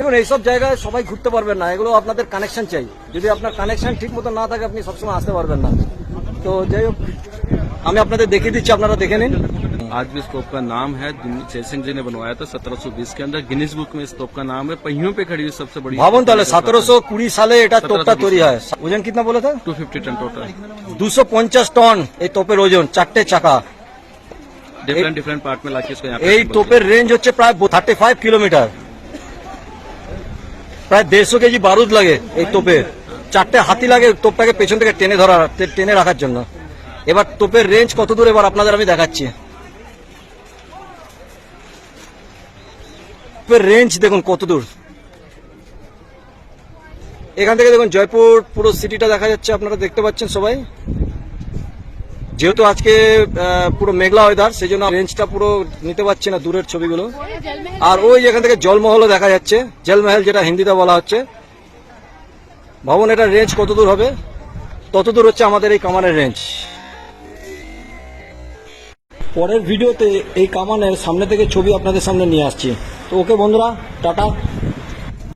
দেখুন এইসব জায়গায় সবাই ঘুরতে পারবেন না এগুলো আপনাদের কানেকশন চাই যদি আপনার কানেকশন ঠিক মতো না থাকে আপনি সবসময় আসতে পারবেন না তো যাই হোক আমি আপনাদের দেখিয়ে দিচ্ছি আপনারা দেখে নিন आज भी इस तोप का नाम है जिन- जयसिंह जी ने बनवाया था 1720 के अंदर गिनीज बुक में इस तोप का नाम है पहियों पे खड़ी हुई सबसे बड़ी ভাবুন তাহলে সতেরোশো কুড়ি সালে এটা তোপটা তৈরি হয় ওজন কিতনা বলে था टू फिफ्टी टन टोटल দুশো পঞ্চাশ টন এই তোপের ওজন চারটে চাকা डिफरेंट डिफरेंट पार्ट में लाके इसको यहाँ पे এই assemble তোপের রেঞ্জ হচ্ছে প্রায় থার্টি ফাইভ কিলোমিটার প্রায় দেড়শো কেজি বারুদ লাগে এই তোপে চারটে হাতি লাগে তোপটাকে পেছন থেকে টেনে ধরা, টেনে রাখার জন্য। এবার তোপের রেঞ্জ কত দূর এবার আপনাদের আমি দেখাচ্ছি। তোপের রেঞ্জ দেখুন কত দূর। এখান থেকে দেখুন জয়পুর, পুরো সিটিটা দেখা যাচ্ছে, আপনারা দেখতে পাচ্ছেন সবাই। যেহেতু আজকে পুরো মেঘলা ওয়েদার সেই জন্য রেঞ্জটা পুরো নিতে পারছি না দূরের ছবিগুলো। আর ওই যেখান থেকে জলমহলও দেখা যাচ্ছে, জলমহল যেটা হিন্দিতে বলা হচ্ছে। ভবন এটার রেঞ্জ কত দূর হবে? তত দূর হচ্ছে আমাদের এই কামানের রেঞ্জ পরের ভিডিওতে এই কামানের সামনে থেকে ছবি আপনাদের সামনে নিয়ে আসছি। তো ওকে বন্ধুরা, টাটা।